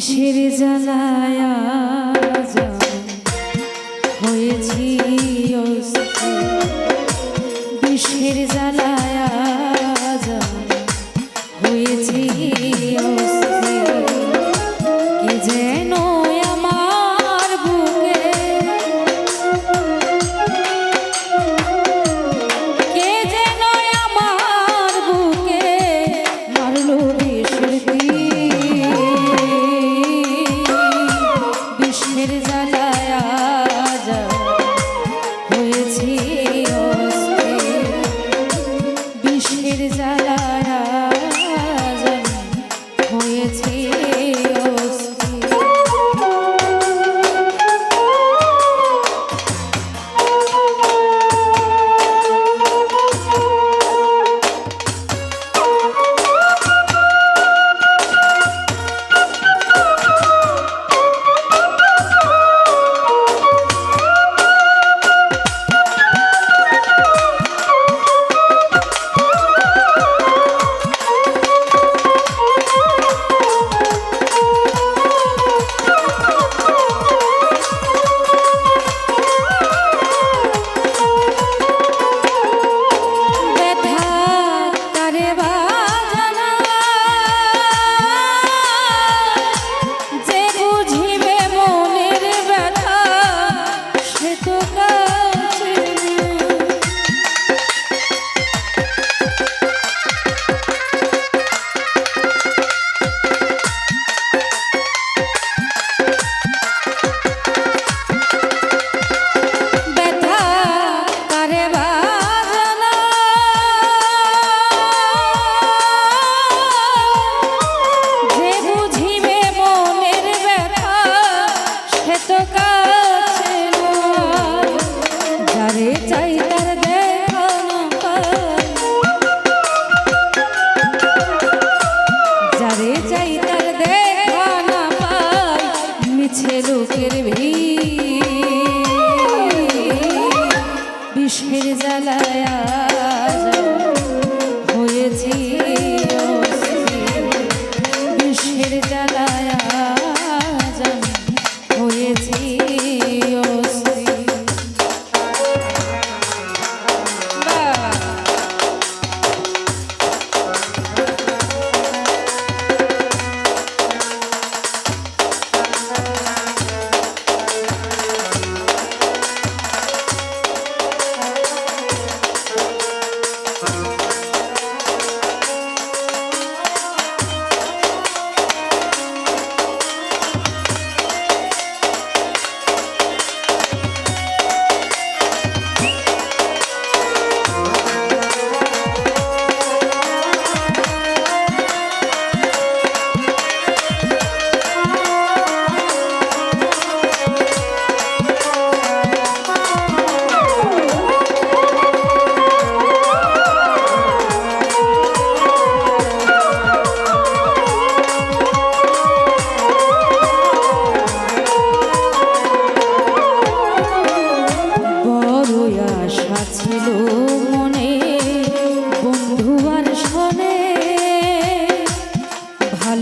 জ্বালায় জ্বালায়া জ্বালায় আজ। হয়েছি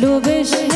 ভালোবেসে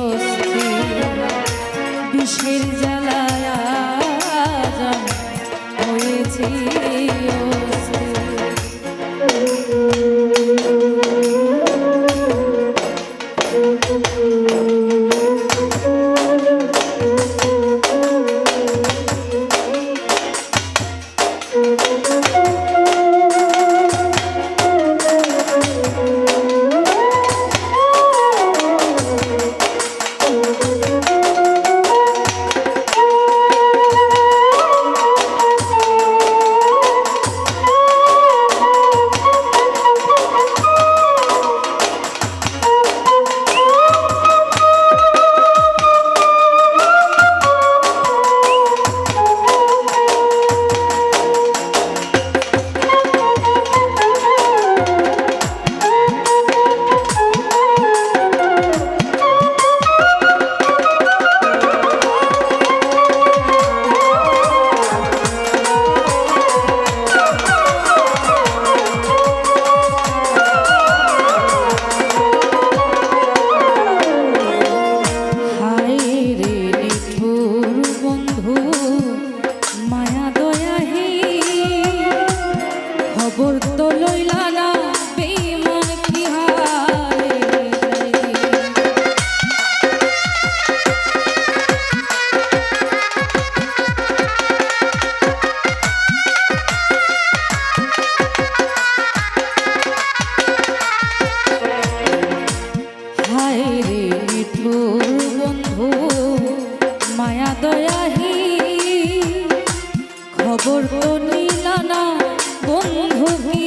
অস্থির বিষের যা বন্ধু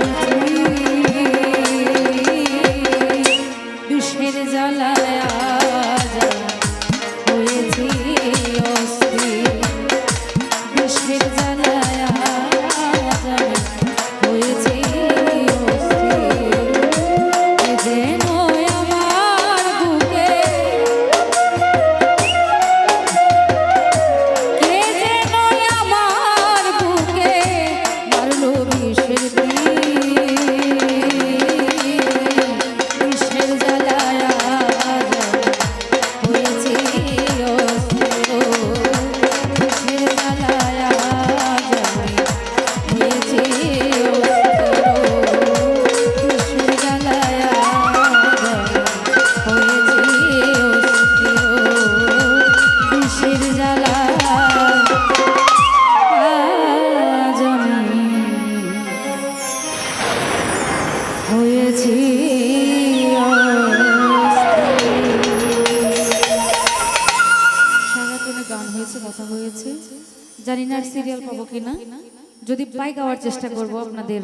Thank you. যদি পাই গাওয়ার চেষ্টা করব আপনাদের।